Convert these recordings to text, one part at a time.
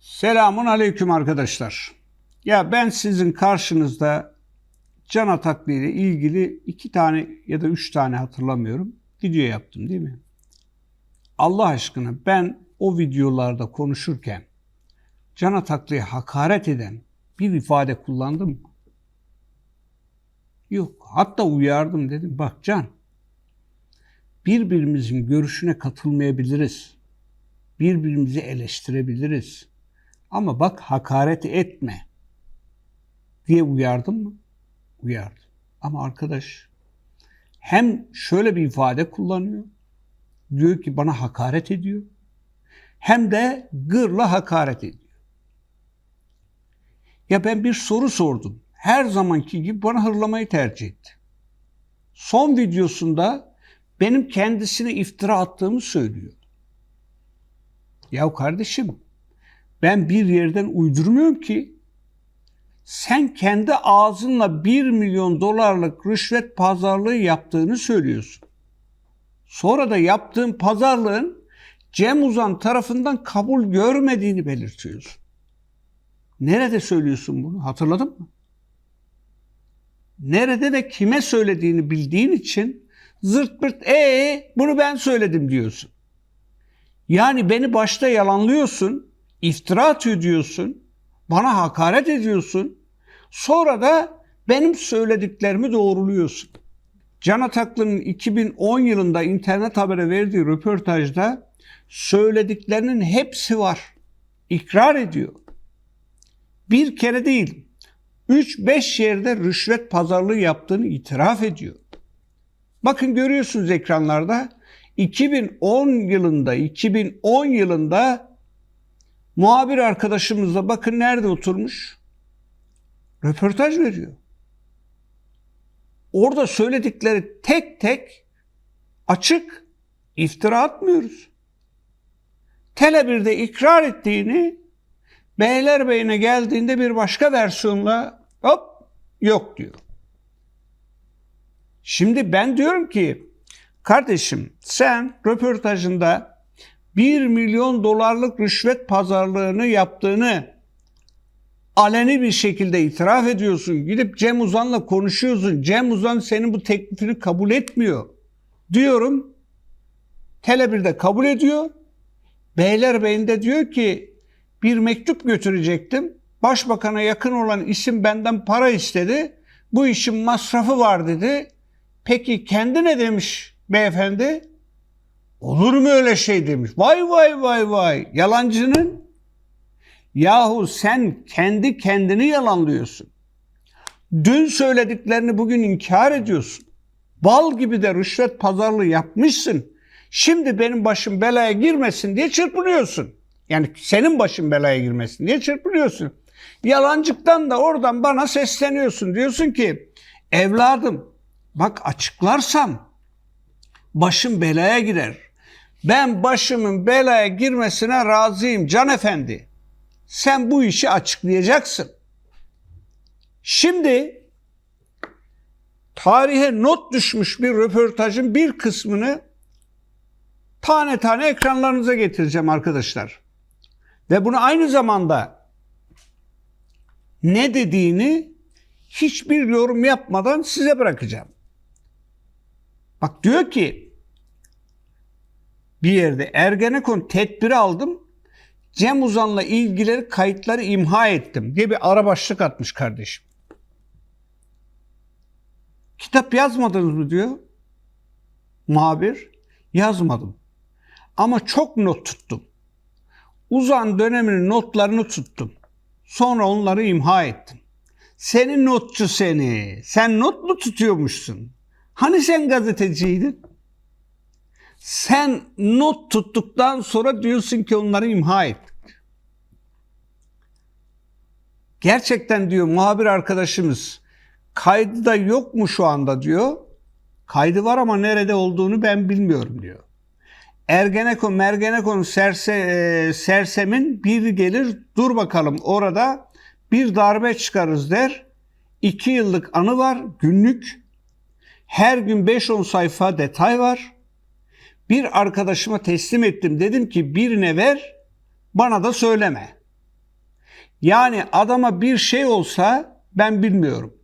Selamun aleyküm arkadaşlar. Ya ben sizin karşınızda can ataklı ile ilgili iki tane ya da üç tane hatırlamıyorum video yaptım değil mi? Allah aşkına ben o videolarda konuşurken can ataklıya hakaret eden bir ifade kullandım mı? Yok. Hatta uyardım dedim. Bak Can, birbirimizin görüşüne katılmayabiliriz. Birbirimizi eleştirebiliriz. Ama bak hakaret etme diye uyardım mı? Uyardım. Ama arkadaş hem şöyle bir ifade kullanıyor. Diyor ki bana hakaret ediyor. Hem de gırla hakaret ediyor. Ya ben bir soru sordum. Her zamanki gibi bana hırlamayı tercih etti. Son videosunda benim kendisine iftira attığımı söylüyor. Ya kardeşim ben bir yerden uydurmuyorum ki. Sen kendi ağzınla 1 milyon dolarlık rüşvet pazarlığı yaptığını söylüyorsun. Sonra da yaptığın pazarlığın Cem Uzan tarafından kabul görmediğini belirtiyorsun. Nerede söylüyorsun bunu? Hatırladın mı? Nerede ve kime söylediğini bildiğin için zırt pırt ee bunu ben söyledim diyorsun. Yani beni başta yalanlıyorsun, iftira atıyor diyorsun, bana hakaret ediyorsun. Sonra da benim söylediklerimi doğruluyorsun. Can Ataklı'nın 2010 yılında internet habere verdiği röportajda söylediklerinin hepsi var. İkrar ediyor. Bir kere değil, 3-5 yerde rüşvet pazarlığı yaptığını itiraf ediyor. Bakın görüyorsunuz ekranlarda 2010 yılında 2010 yılında muhabir arkadaşımızla bakın nerede oturmuş? Röportaj veriyor. Orada söyledikleri tek tek açık iftira atmıyoruz. Tele1'de ikrar ettiğini Beylerbeyi'ne geldiğinde bir başka versiyonla hop yok diyor. Şimdi ben diyorum ki kardeşim sen röportajında 1 milyon dolarlık rüşvet pazarlığını yaptığını aleni bir şekilde itiraf ediyorsun. Gidip Cem Uzan'la konuşuyorsun. Cem Uzan senin bu teklifini kabul etmiyor. Diyorum. Tele1'de kabul ediyor. Beylerbeyi'nde diyor ki bir mektup götürecektim. Başbakana yakın olan isim benden para istedi. Bu işin masrafı var dedi. Peki kendi ne demiş beyefendi? Olur mu öyle şey demiş. Vay vay vay vay. Yalancının yahu sen kendi kendini yalanlıyorsun. Dün söylediklerini bugün inkar ediyorsun. Bal gibi de rüşvet pazarlığı yapmışsın. Şimdi benim başım belaya girmesin diye çırpınıyorsun. Yani senin başın belaya girmesin diye çırpınıyorsun. Yalancıktan da oradan bana sesleniyorsun. Diyorsun ki evladım bak açıklarsam başım belaya girer. Ben başımın belaya girmesine razıyım Can Efendi. Sen bu işi açıklayacaksın. Şimdi tarihe not düşmüş bir röportajın bir kısmını tane tane ekranlarınıza getireceğim arkadaşlar. Ve bunu aynı zamanda ne dediğini hiçbir yorum yapmadan size bırakacağım. Bak diyor ki bir yerde Ergenekon tedbiri aldım. Cem Uzan'la ilgileri kayıtları imha ettim diye bir ara başlık atmış kardeşim. Kitap yazmadınız mı diyor muhabir. Yazmadım. Ama çok not tuttum. Uzan döneminin notlarını tuttum. Sonra onları imha ettim. Senin notçu seni. Sen not mu tutuyormuşsun? Hani sen gazeteciydin? Sen not tuttuktan sonra diyorsun ki onları imha ettik. Gerçekten diyor muhabir arkadaşımız kaydı da yok mu şu anda diyor. Kaydı var ama nerede olduğunu ben bilmiyorum diyor. Ergenekon, Mergenekon serse, e, sersemin bir gelir dur bakalım orada bir darbe çıkarız der. İki yıllık anı var günlük. Her gün 5-10 sayfa detay var. Bir arkadaşıma teslim ettim. Dedim ki birine ver bana da söyleme. Yani adama bir şey olsa ben bilmiyorum.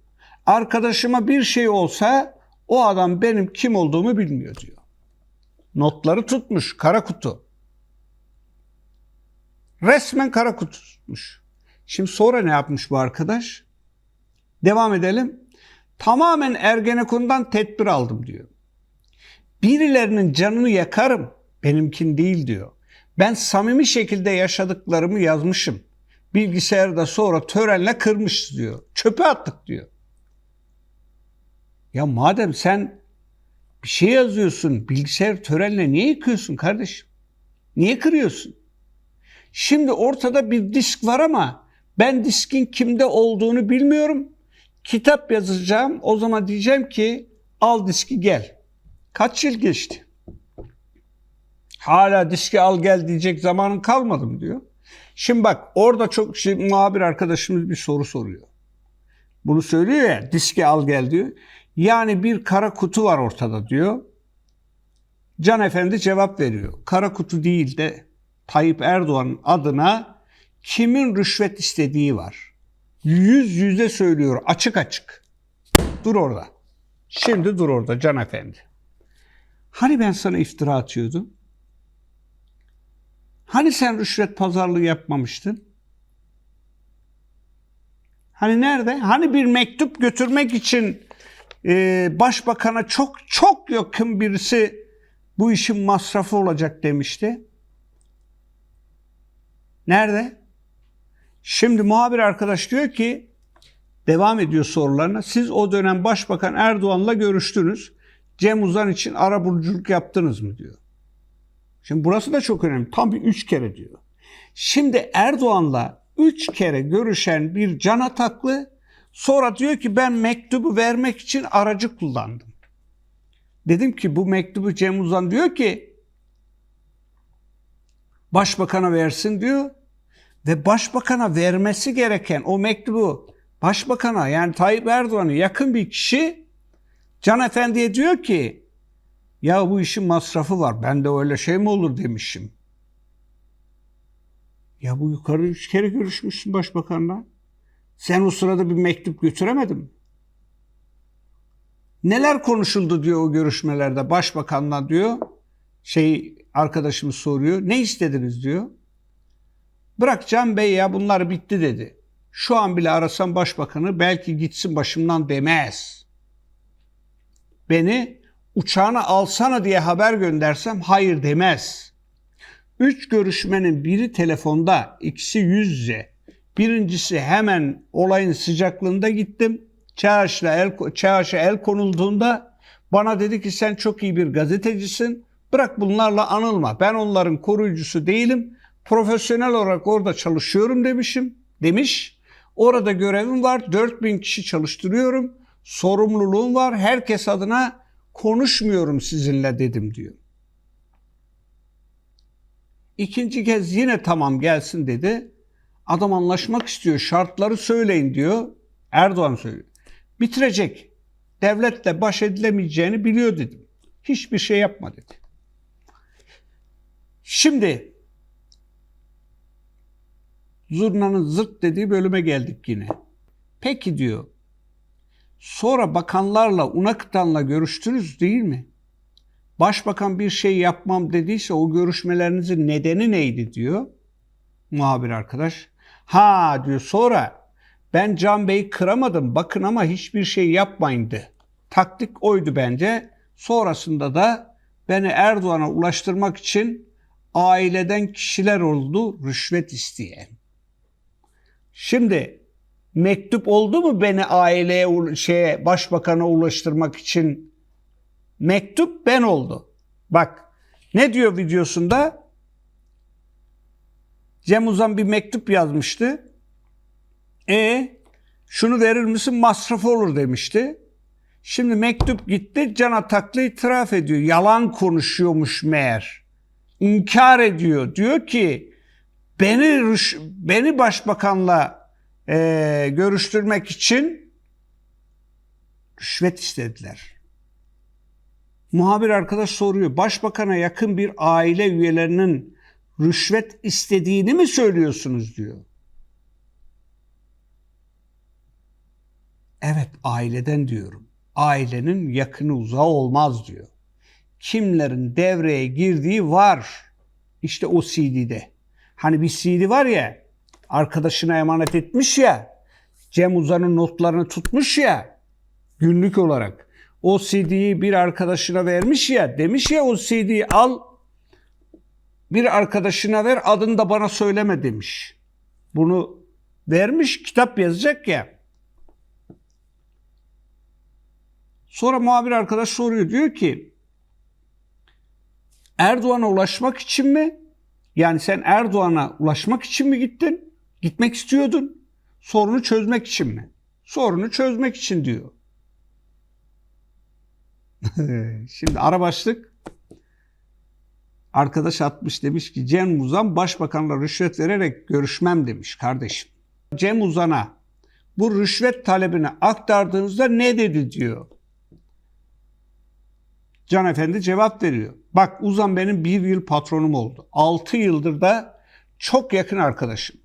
Arkadaşıma bir şey olsa o adam benim kim olduğumu bilmiyor diyor. Notları tutmuş kara kutu. Resmen kara kutu. Şimdi sonra ne yapmış bu arkadaş? Devam edelim. Tamamen Ergenekon'dan tedbir aldım diyor. Birilerinin canını yakarım, benimkin değil diyor. Ben samimi şekilde yaşadıklarımı yazmışım. Bilgisayarda sonra törenle kırmış diyor. Çöpe attık diyor. Ya madem sen bir şey yazıyorsun, bilgisayar törenle niye yıkıyorsun kardeşim? Niye kırıyorsun? Şimdi ortada bir disk var ama ben diskin kimde olduğunu bilmiyorum. Kitap yazacağım. O zaman diyeceğim ki al diski gel. Kaç yıl geçti? Hala diski al gel diyecek zamanın kalmadı mı diyor. Şimdi bak orada çok şey, muhabir arkadaşımız bir soru soruyor. Bunu söylüyor ya diski al gel diyor. Yani bir kara kutu var ortada diyor. Can Efendi cevap veriyor. Kara kutu değil de Tayyip Erdoğan'ın adına kimin rüşvet istediği var. Yüz yüze söylüyor açık açık. Dur orada. Şimdi dur orada Can Efendi. Hani ben sana iftira atıyordum? Hani sen rüşvet pazarlığı yapmamıştın? Hani nerede? Hani bir mektup götürmek için e, başbakana çok çok yakın birisi bu işin masrafı olacak demişti. Nerede? Şimdi muhabir arkadaş diyor ki devam ediyor sorularına. Siz o dönem Başbakan Erdoğan'la görüştünüz. Cem Uzan için arabuluculuk yaptınız mı diyor. Şimdi burası da çok önemli. Tam bir üç kere diyor. Şimdi Erdoğan'la üç kere görüşen bir can ataklı sonra diyor ki ben mektubu vermek için aracı kullandım. Dedim ki bu mektubu Cem Uzan diyor ki başbakana versin diyor ve başbakana vermesi gereken o mektubu başbakana yani Tayyip Erdoğan'a yakın bir kişi Can Efendi'ye diyor ki ya bu işin masrafı var. Ben de öyle şey mi olur demişim. Ya bu yukarı üç kere görüşmüşsün başbakanla. Sen o sırada bir mektup götüremedin mi? Neler konuşuldu diyor o görüşmelerde başbakanla diyor. Şey arkadaşımız soruyor. Ne istediniz diyor. Bırak Can Bey ya bunlar bitti dedi. Şu an bile arasam başbakanı belki gitsin başımdan demez. Beni uçağına alsana diye haber göndersem hayır demez. Üç görüşmenin biri telefonda, ikisi yüz yüze. Birincisi hemen olayın sıcaklığında gittim. Çağaş'la el, Çağaş'a el konulduğunda bana dedi ki sen çok iyi bir gazetecisin. Bırak bunlarla anılma. Ben onların koruyucusu değilim. Profesyonel olarak orada çalışıyorum demişim. Demiş. Orada görevim var. 4000 kişi çalıştırıyorum. Sorumluluğum var. Herkes adına konuşmuyorum sizinle dedim diyor. İkinci kez yine tamam gelsin dedi. Adam anlaşmak istiyor. Şartları söyleyin diyor. Erdoğan söylüyor. Bitirecek. Devletle baş edilemeyeceğini biliyor dedim. Hiçbir şey yapma dedi. Şimdi zurnanın zırt dediği bölüme geldik yine. Peki diyor. Sonra bakanlarla, UNAKıtan'la görüştünüz değil mi? Başbakan bir şey yapmam dediyse o görüşmelerinizin nedeni neydi diyor muhabir arkadaş. Ha diyor sonra ben Can Bey'i kıramadım bakın ama hiçbir şey yapmayındı. Taktik oydu bence. Sonrasında da beni Erdoğan'a ulaştırmak için aileden kişiler oldu rüşvet isteyen. Şimdi mektup oldu mu beni aileye şeye başbakana ulaştırmak için? Mektup ben oldu. Bak ne diyor videosunda? Cem Uzan bir mektup yazmıştı. E şunu verir misin masrafı olur demişti. Şimdi mektup gitti Can Ataklı itiraf ediyor. Yalan konuşuyormuş meğer. İnkar ediyor. Diyor ki beni beni başbakanla e, görüştürmek için rüşvet istediler. Muhabir arkadaş soruyor. Başbakana yakın bir aile üyelerinin rüşvet istediğini mi söylüyorsunuz diyor. Evet aileden diyorum. Ailenin yakını uzağı olmaz diyor. Kimlerin devreye girdiği var. İşte o CD'de. Hani bir CD var ya arkadaşına emanet etmiş ya Cem Uzan'ın notlarını tutmuş ya günlük olarak. O CD'yi bir arkadaşına vermiş ya demiş ya o CD'yi al bir arkadaşına ver adını da bana söyleme demiş. Bunu vermiş kitap yazacak ya. Sonra muhabir arkadaş soruyor diyor ki Erdoğan'a ulaşmak için mi? Yani sen Erdoğan'a ulaşmak için mi gittin? Gitmek istiyordun. Sorunu çözmek için mi? Sorunu çözmek için diyor. Şimdi ara başlık arkadaş atmış demiş ki Cem Uzan başbakanla rüşvet vererek görüşmem demiş kardeşim. Cem Uzan'a bu rüşvet talebini aktardığınızda ne dedi diyor. Can Efendi cevap veriyor. Bak Uzan benim bir yıl patronum oldu. 6 yıldır da çok yakın arkadaşım.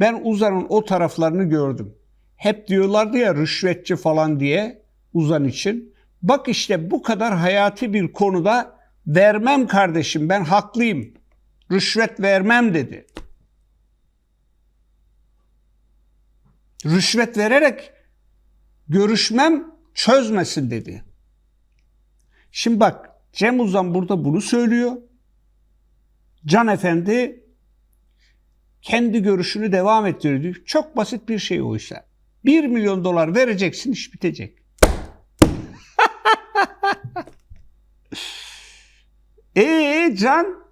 Ben Uzan'ın o taraflarını gördüm. Hep diyorlardı ya rüşvetçi falan diye Uzan için. Bak işte bu kadar hayati bir konuda vermem kardeşim ben haklıyım. Rüşvet vermem dedi. Rüşvet vererek görüşmem çözmesin dedi. Şimdi bak Cem Uzan burada bunu söylüyor. Can Efendi kendi görüşünü devam ettiriyor. Çok basit bir şey oysa. 1 milyon dolar vereceksin iş bitecek. Ee Can?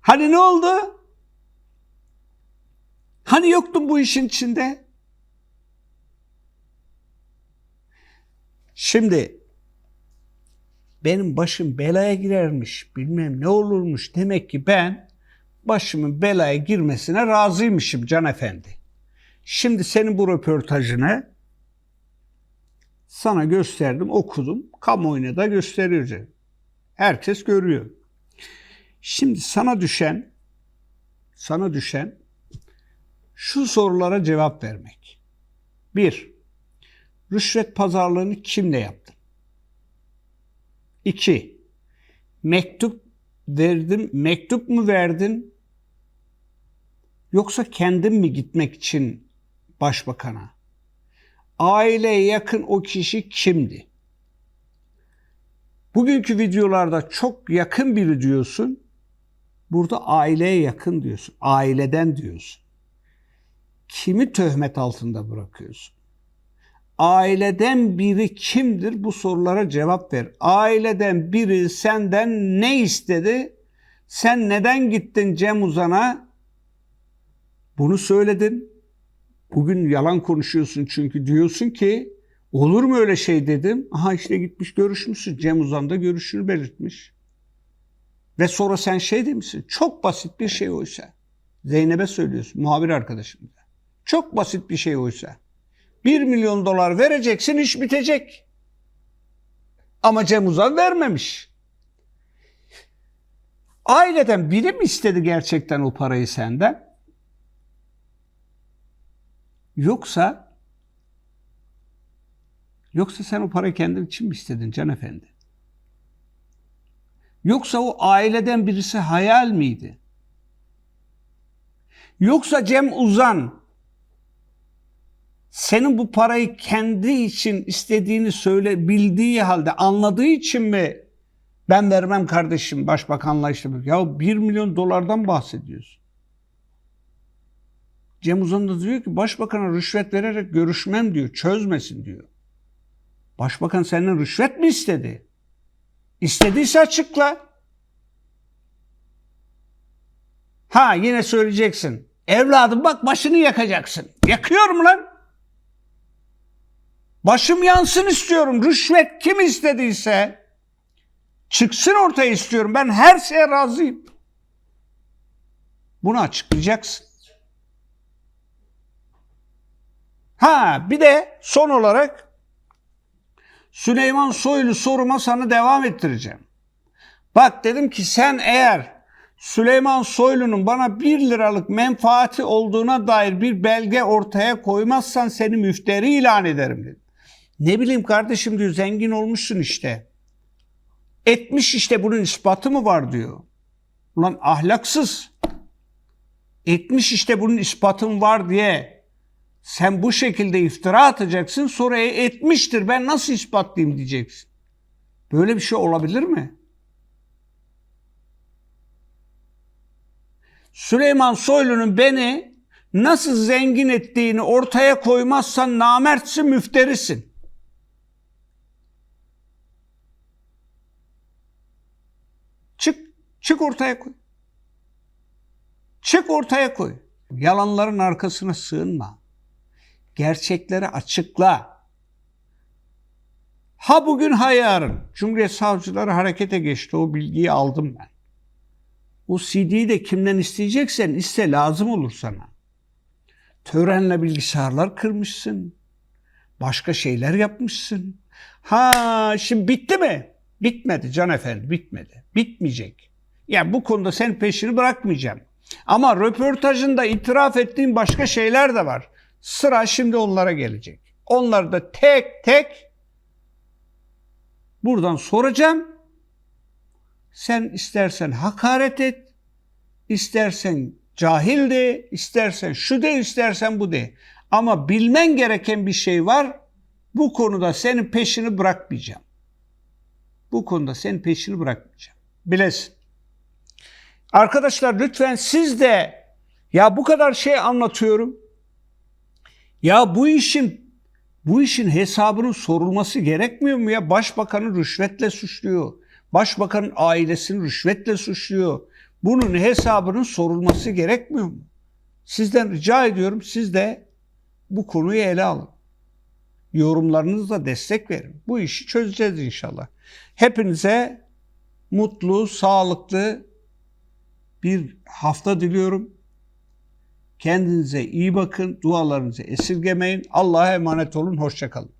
Hani ne oldu? Hani yoktun bu işin içinde? Şimdi benim başım belaya girermiş, bilmem ne olurmuş. Demek ki ben başımın belaya girmesine razıymışım Can Efendi. Şimdi senin bu röportajını sana gösterdim, okudum. Kamuoyuna da gösteriyorum. Herkes görüyor. Şimdi sana düşen sana düşen şu sorulara cevap vermek. Bir, rüşvet pazarlığını kimle yaptın? İki, mektup verdim, mektup mu verdin? Yoksa kendin mi gitmek için başbakana? Aileye yakın o kişi kimdi? Bugünkü videolarda çok yakın biri diyorsun. Burada aileye yakın diyorsun. Aileden diyorsun. Kimi töhmet altında bırakıyorsun? Aileden biri kimdir? Bu sorulara cevap ver. Aileden biri senden ne istedi? Sen neden gittin Cem Uzan'a? Bunu söyledin. Bugün yalan konuşuyorsun çünkü diyorsun ki olur mu öyle şey dedim. Aha işte gitmiş görüşmüşsün. Cem Uzan da görüşünü belirtmiş. Ve sonra sen şey demişsin. Çok basit bir şey oysa. Zeynep'e söylüyorsun muhabir arkadaşım da. Çok basit bir şey oysa. 1 milyon dolar vereceksin iş bitecek. Ama Cem Uzan vermemiş. Aileden biri mi istedi gerçekten o parayı senden? Yoksa yoksa sen o parayı kendin için mi istedin Can Efendi? Yoksa o aileden birisi hayal miydi? Yoksa Cem Uzan senin bu parayı kendi için istediğini söyle bildiği halde anladığı için mi ben vermem kardeşim başbakanla işte ya 1 milyon dolardan bahsediyorsun. Cem Uzan da diyor ki başbakana rüşvet vererek görüşmem diyor çözmesin diyor. Başbakan senden rüşvet mi istedi? İstediyse açıkla. Ha yine söyleyeceksin. Evladım bak başını yakacaksın. Yakıyorum lan. Başım yansın istiyorum. Rüşvet kim istediyse çıksın ortaya istiyorum. Ben her şeye razıyım. Bunu açıklayacaksın. Ha bir de son olarak Süleyman Soylu soruma sana devam ettireceğim. Bak dedim ki sen eğer Süleyman Soylu'nun bana 1 liralık menfaati olduğuna dair bir belge ortaya koymazsan seni müfteri ilan ederim dedi. Ne bileyim kardeşim diyor zengin olmuşsun işte. Etmiş işte bunun ispatı mı var diyor. Ulan ahlaksız. Etmiş işte bunun ispatım var diye sen bu şekilde iftira atacaksın sonra "E, etmiştir ben nasıl ispatlayayım diyeceksin. Böyle bir şey olabilir mi? Süleyman Soylu'nun beni nasıl zengin ettiğini ortaya koymazsan namertsin müfterisin. Çık, ortaya koy. Çık ortaya koy. Yalanların arkasına sığınma. Gerçekleri açıkla. Ha bugün ha yarın. Cumhuriyet Savcıları harekete geçti. O bilgiyi aldım ben. O CD'yi de kimden isteyeceksen iste lazım olur sana. Törenle bilgisayarlar kırmışsın. Başka şeyler yapmışsın. Ha şimdi bitti mi? Bitmedi Can Efendi bitmedi. Bitmeyecek. Ya bu konuda sen peşini bırakmayacağım. Ama röportajında itiraf ettiğin başka şeyler de var. Sıra şimdi onlara gelecek. Onları da tek tek buradan soracağım. Sen istersen hakaret et, istersen cahil de, istersen şu de, istersen bu de. Ama bilmen gereken bir şey var. Bu konuda senin peşini bırakmayacağım. Bu konuda senin peşini bırakmayacağım. Bilesin. Arkadaşlar lütfen siz de ya bu kadar şey anlatıyorum. Ya bu işin bu işin hesabının sorulması gerekmiyor mu ya? Başbakanı rüşvetle suçluyor. Başbakanın ailesini rüşvetle suçluyor. Bunun hesabının sorulması gerekmiyor mu? Sizden rica ediyorum siz de bu konuyu ele alın. Yorumlarınızla destek verin. Bu işi çözeceğiz inşallah. Hepinize mutlu, sağlıklı bir hafta diliyorum. Kendinize iyi bakın, dualarınızı esirgemeyin. Allah'a emanet olun, hoşçakalın.